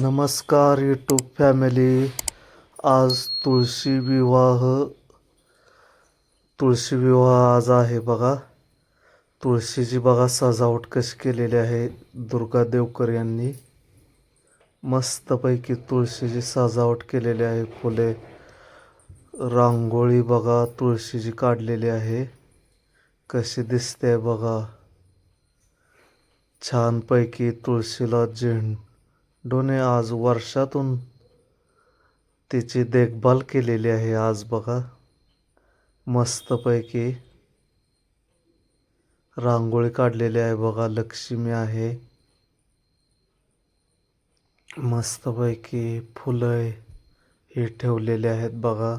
नमस्कार YouTube family आज तुळशी विवाह तुळशी विवाह आज आहे बघा. तुळशीची बघा सजावट कशी केलेली आहे दुर्गा देवकर यांनी. मस्तपैकी तुळशीची सजावट केलेली आहे फुले रांगोळी बघा तुळशीची काढलेली आहे. कशी दिसते बघा. छानपैकी तुळशीला डोने आज वर्षातून तिची देखभाल केलेली आहे. आज बघा मस्तपैकी रांगोळी काढलेली आहे बघा लक्ष्मी आहे. मस्तपैकी फुलं हे ठेवलेले आहेत बघा.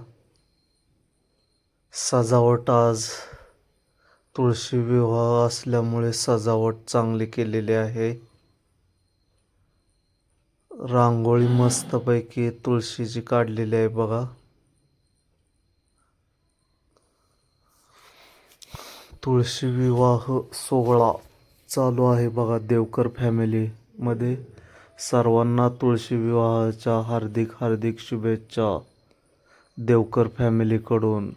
सजावट आज तुळशी विवाह असल्यामुळे सजावट चांगली केलेली आहे. रांगोळी मस्तपैकी तुळशीची काढलेली आहे बघा. तुळशी विवाह सोहळा चालू आहे बघा देवकर फॅमिलीमध्ये सर्वांना तुळशी विवाहाच्या हार्दिक हार्दिक शुभेच्छा देवकर फॅमिलीकडून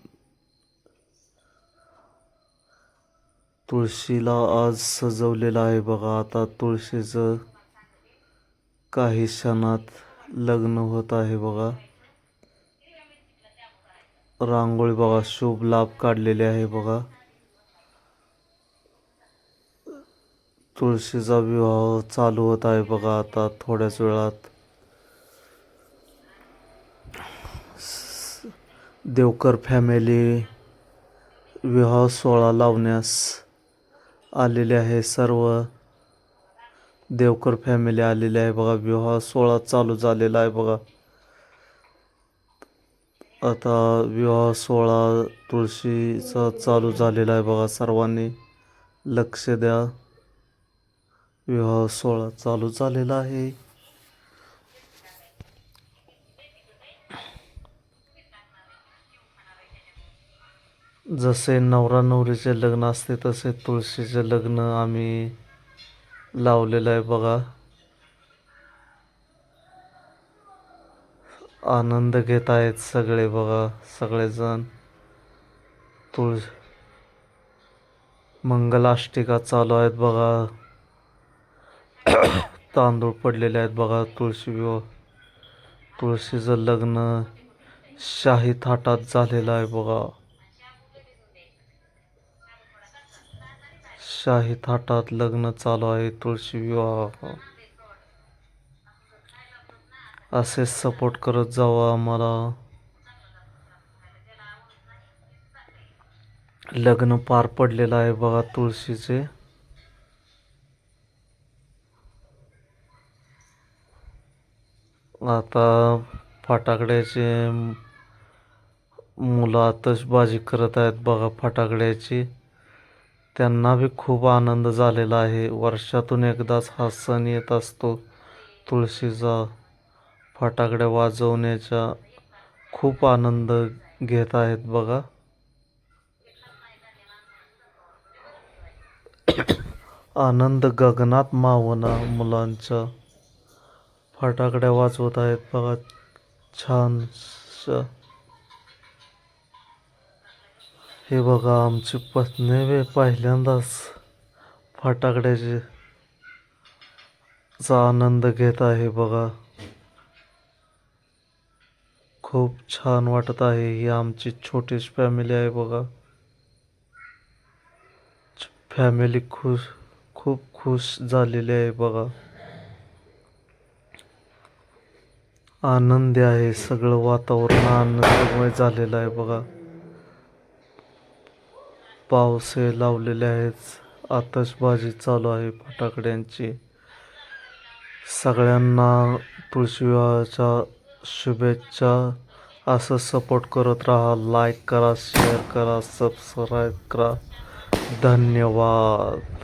तुळशीला आज सजवलेलं आहे बघा. आता तुळशीचं काही क्षणात लग्न होत आहे बघा. रांगोळी बघा शुभ लाभ काढलेले आहे बघा. तुळशीचा विवाह चालू होत आहे बघा आता थोड्याच वेळात. देवकर फॅमिली विवाह सोहळा लावण्यास आलेले आहे सर्व. देवकर फॅमिली आलेली आहे बघा विवाह सोहळा चालू झालेला आहे बघा. आता विवाह सोहळा तुळशीचा चालू झालेला आहे बघा सर्वांनी लक्ष द्या. विवाह सोहळा चालू झालेला आहे. जसे नवरा नवरीचे लग्न असते तसे तुळशीचे लग्न आम्ही लावलेलं आहे बघा. आनंद घेत आहेत सगळे बघा सगळेजण. तुळ मंगलाष्टिका चालू आहेत बघा. तांदूळ पडलेले आहेत बघा तुळशी विवाह तुळशीचं लग्न शाही थाटात झालेलं आहे बघा. शाही थाटात लग्न चालू आहे तुळशी विवाह. असेच सपोर्ट करत जावं आम्हाला. लग्न पार पडलेलं आहे बघा तुळशीचे. आता फटाकड्याचे मुलं आतषबाजी करत आहेत बघा फटाकड्याची. त्यांना बी खूप आनंद झालेला आहे. वर्षातून एकदाच हा सण येत असतो. तुळशीचा फटाकड्या वाजवण्याचा खूप आनंद घेत आहेत बघा. आनंद गगनात मावना मुलांचा फटाकड्या वाजवत आहेत बघा. छान हे बघा आमची पत्नी वे पहिल्यांदाच फटाकड्याचे चा आनंद घेत आहे बघा. खूप छान वाटत आहे ही आमची छोटीशी फॅमिली आहे बघा. फॅमिली खुश खूप खुश झालेली आहे बघा. आनंदी आहे सगळं वातावरण आनंदमय झालेलं आहे बघा. पाऊस हे लावलेले आहेत. आतषबाजी चालू आहे फटाकड्यांची. सगळ्यांना तुळशी विवाहाच्या शुभेच्छा. असं सपोर्ट करत राहा. लाईक करा शेअर करा सबस्क्राईब करा. धन्यवाद.